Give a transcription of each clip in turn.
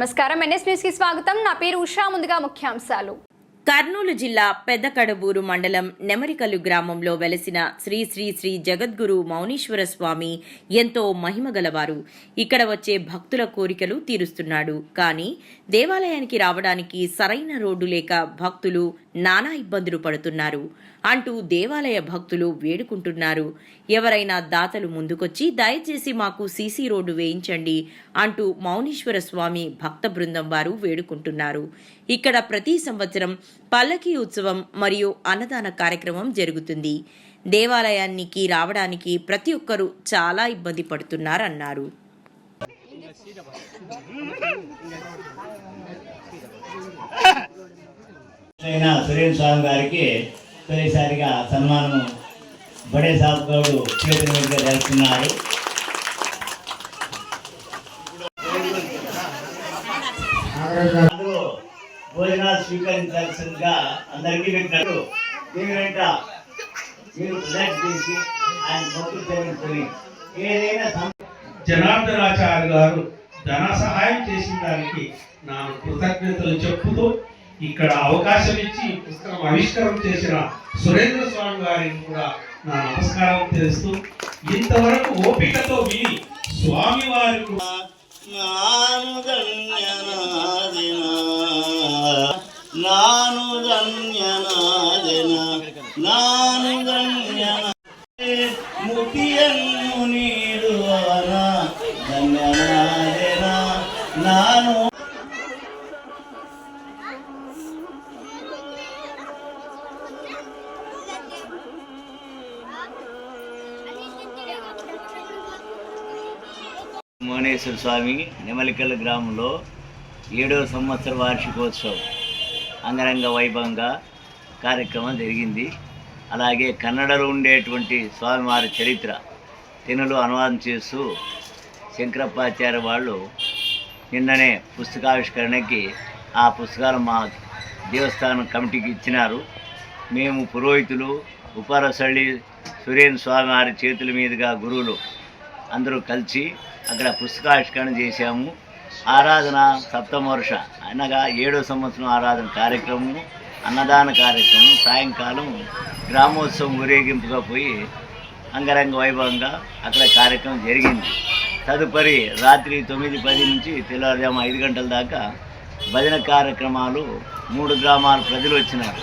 నమస్కారం. ఎన్ఎస్ న్యూస్కి స్వాగతం. నా పేరు ఉషా. ముందుగా ముఖ్యాంశాలు. కర్నూలు జిల్లా పెద్దకడబూరు మండలం నెమరికల్లు గ్రామంలో వెలసిన శ్రీ శ్రీ శ్రీ జగద్గురు మౌనీశ్వర స్వామి ఎంతో మహిమగలవారు ఇక్కడ వచ్చే భక్తుల కోరికలు తీరుస్తున్నాడు. కానీ దేవాలయానికి రావడానికి సరైన రోడ్డు లేక భక్తులు నానా ఇబ్బందులు పడుతున్నారు అంటూ దేవాలయ భక్తులు వేడుకుంటున్నారు. ఎవరైనా దాతలు ముందుకొచ్చి దయచేసి మాకు సీసీ రోడ్డు వేయించండి అంటూ మౌనీశ్వర స్వామి భక్త బృందం వారు వేడుకుంటున్నారు. ఇక్కడ ప్రతి సంవత్సరం పల్లకి ఉత్సవం మరియు అన్నదాన కార్యక్రమం జరుగుతుంది. దేవాలయానికి రావడానికి ప్రతి ఒక్కరూ చాలా ఇబ్బంది పడుతున్నారన్నారు. అయిన సురేన్ స్వామి గారికి తొలిసారిగా సన్మానం బడే సాబ్ గౌడు చేతుల మీద జరుపుతున్నారు. భోజనాలు స్వీకరించాల్సిందిగా అందరికీ పెట్టినట్టు దీని వెంట మీరు ప్రజెక్ట్ చేసి ఆయన భక్తులు చేరుకొని ఏదైనా జనార్దనాచార్య గారు ధన సహాయం చేసిన దానికి నా కృతజ్ఞతలు చెప్పుతూ ఇక్కడ అవకాశం ఇచ్చి పుస్తకం ఆవిష్కరణ చేసిన సురేంద్ర స్వామి గారికి కూడా నా నమస్కారం తెలుస్తూ ఇంతవరకు ఓపికతో విని స్వామి వారి నాను ధన్యనాదిన నా మోనేశ్వర స్వామి నెమలికల్ గ్రామంలో ఏడవ సంవత్సర వార్షికోత్సవం అంగరంగ వైభవంగా కార్యక్రమం జరిగింది. అలాగే కన్నడలో ఉండేటువంటి స్వామివారి చరిత్ర తెలుగులో అనువాదం చేస్తూ శంకరప్పాచార్య వాళ్ళు నిన్ననే పుస్తకావిష్కరణకి ఆ పుస్తకాలు మా దేవస్థానం కమిటీకి ఇచ్చినారు. మేము పురోహితులు ఉపరసళ్ళి సురేన్ స్వామి వారి చేతుల మీదుగా గురువులు అందరూ కలిసి అక్కడ పుస్తకావిష్కరణ చేశాము. ఆరాధన సప్తమరుష అనగా ఏడో సంవత్సరం ఆరాధన కార్యక్రమము అన్నదాన కార్యక్రమం సాయంకాలం గ్రామోత్సవం ఊరేగింపుగా పోయి అంగరంగ వైభవంగా అక్కడ కార్యక్రమం జరిగింది. తదుపరి రాత్రి తొమ్మిది పది నుంచి తెల్లవారుజాము ఐదు గంటల దాకా భజన కార్యక్రమాలు మూడు గ్రామాల ప్రజలు వచ్చినారు.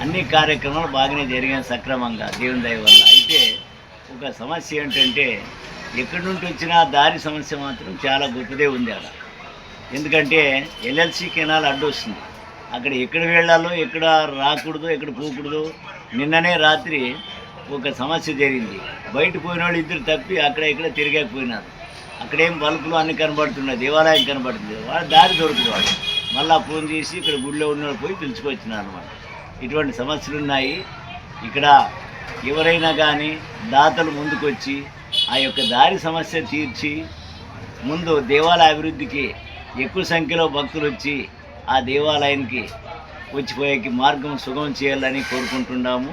అన్ని కార్యక్రమాలు బాగానే జరిగాయి సక్రమంగా దేవుని దయ వల్ల. అయితే ఒక సమస్య ఏంటంటే ఎక్కడి నుండి వచ్చినా దారి సమస్య మాత్రం చాలా గొప్పదే ఉంది అక్కడ. ఎందుకంటే ఎల్ఎల్సి కెనాల్ అడ్డు వస్తుంది. అక్కడ ఎక్కడ వెళ్ళాలో ఎక్కడ రాకూడదు ఎక్కడ పోకూడదు నిన్ననే రాత్రి ఒక సమస్య జరిగింది. బయట పోయిన వాళ్ళు ఇద్దరు తప్పి అక్కడ ఇక్కడ తిరగకపోయినారు. అక్కడేం బల్బులు అన్ని కనబడుతున్నాయి దేవాలయం కనబడుతుంది. వాళ్ళు దారి దొరుకుతుంది వాళ్ళు మళ్ళీ ఫోన్ చేసి ఇక్కడ గుడిలో ఉన్న వాళ్ళు పోయి పిలుచుకొచ్చినారు అనమాట ఇటువంటి సమస్యలు ఉన్నాయి. ఇక్కడ ఎవరైనా కానీ దాతలు ముందుకొచ్చి ఆ యొక్క దారి సమస్య తీర్చి ముందు దేవాలయ అభివృద్ధికి ఎక్కువ సంఖ్యలో భక్తులు వచ్చి ఆ దేవాలయానికి వచ్చిపోయేకి మార్గం సుగమం చేయాలని కోరుకుంటున్నాము.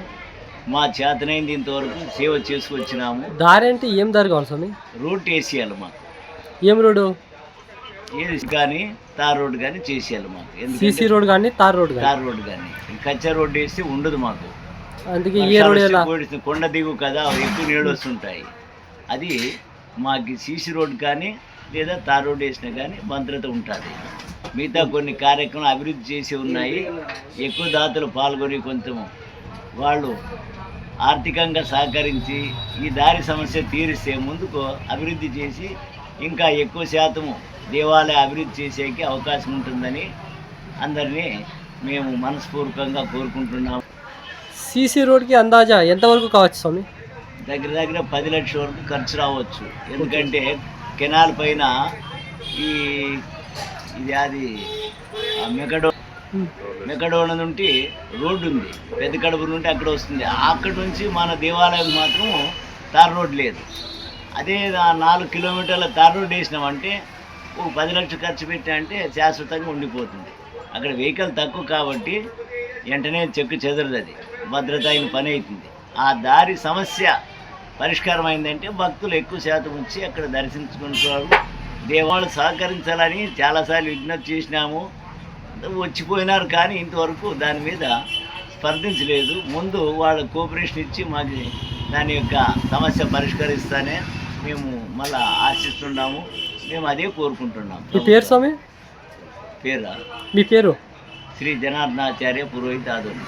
మా చేతనైంది ఇంతవరకు సేవ చేసుకొచ్చినాము. దారి అంటే ఏం దారి కావాలి స్వామి? రూట్ వేసేయాలి మాకు. ఏం రోడ్డు? ఏది కానీ తార్ రోడ్ కానీ చేసేయాలి మాకు. సీసీ ఎందుకంటే రోడ్ కానీ తార్ రోడ్ తార్ రోడ్ కానీ. కచ్చా రోడ్ వేస్తే ఉండదు మాకు. అందుకే రోడ్ కొండ దిగు కదా ఎక్కువ నీళ్ళు వస్తుంటాయి. అది మాకు సీసీ రోడ్ కానీ లేదా తార్ రోడ్ వేసినా కానీ భద్రత ఉంటుంది. మిగతా కొన్ని కార్యక్రమాలు అభివృద్ధి చేసి ఉన్నాయి. ఎక్కువ దాతలు పాల్గొని కొంచెం వాళ్ళు ఆర్థికంగా సహకరించి ఈ దారి సమస్య తీరిస్తే ముందుకు అభివృద్ధి చేసి ఇంకా ఎక్కువ శాతము దేవాలయ అభివృద్ధి చేసేకి అవకాశం ఉంటుందని అందరినీ మేము మనస్పూర్వకంగా కోరుకుంటున్నాము. సీసీ రోడ్కి అందాజా? ఎంతవరకు కావచ్చు స్వామి? దగ్గర దగ్గర పది లక్షల వరకు ఖర్చు రావచ్చు. ఎందుకంటే కెనాల్ పైన ఈ ఇది అది మెకడో మెకడోన నుండి రోడ్డు ఉంది. పెద్ద కడుపు నుండి అక్కడ వస్తుంది. అక్కడ నుంచి మన దేవాలయం మాత్రం తార్ రోడ్ లేదు. అదే నాలుగు కిలోమీటర్ల తార్ రోడ్ వేసినామంటే ఓ పది లక్షలు ఖర్చు పెట్టా అంటే శాశ్వతంగా ఉండిపోతుంది. అక్కడ వెహికల్ తక్కువ కాబట్టి వెంటనే చెక్కు చెదరదు అది. భద్రత అయిన పని అవుతుంది ఆ దారి సమస్య పరిష్కారం అయిందంటే భక్తులు ఎక్కువ శాతం వచ్చి అక్కడ దర్శించుకుంటారు దేవాళ్ళు సహకరించాలని చాలాసార్లు విజ్ఞప్తి చేసినాము. వచ్చిపోయినారు కానీ ఇంతవరకు దాని మీద స్పందించలేదు ముందు వాళ్ళ కోఆపరేషన్ ఇచ్చి మాకు దాని యొక్క సమస్య పరిష్కరిస్తానే మేము మళ్ళా ఆశిస్తున్నాము. మేము అదే కోరుకుంటున్నాం. మీ పేరు స్వామి? పేరు? మీ పేరు? శ్రీ జనార్దనాచార్య పురోహిత ఆదోని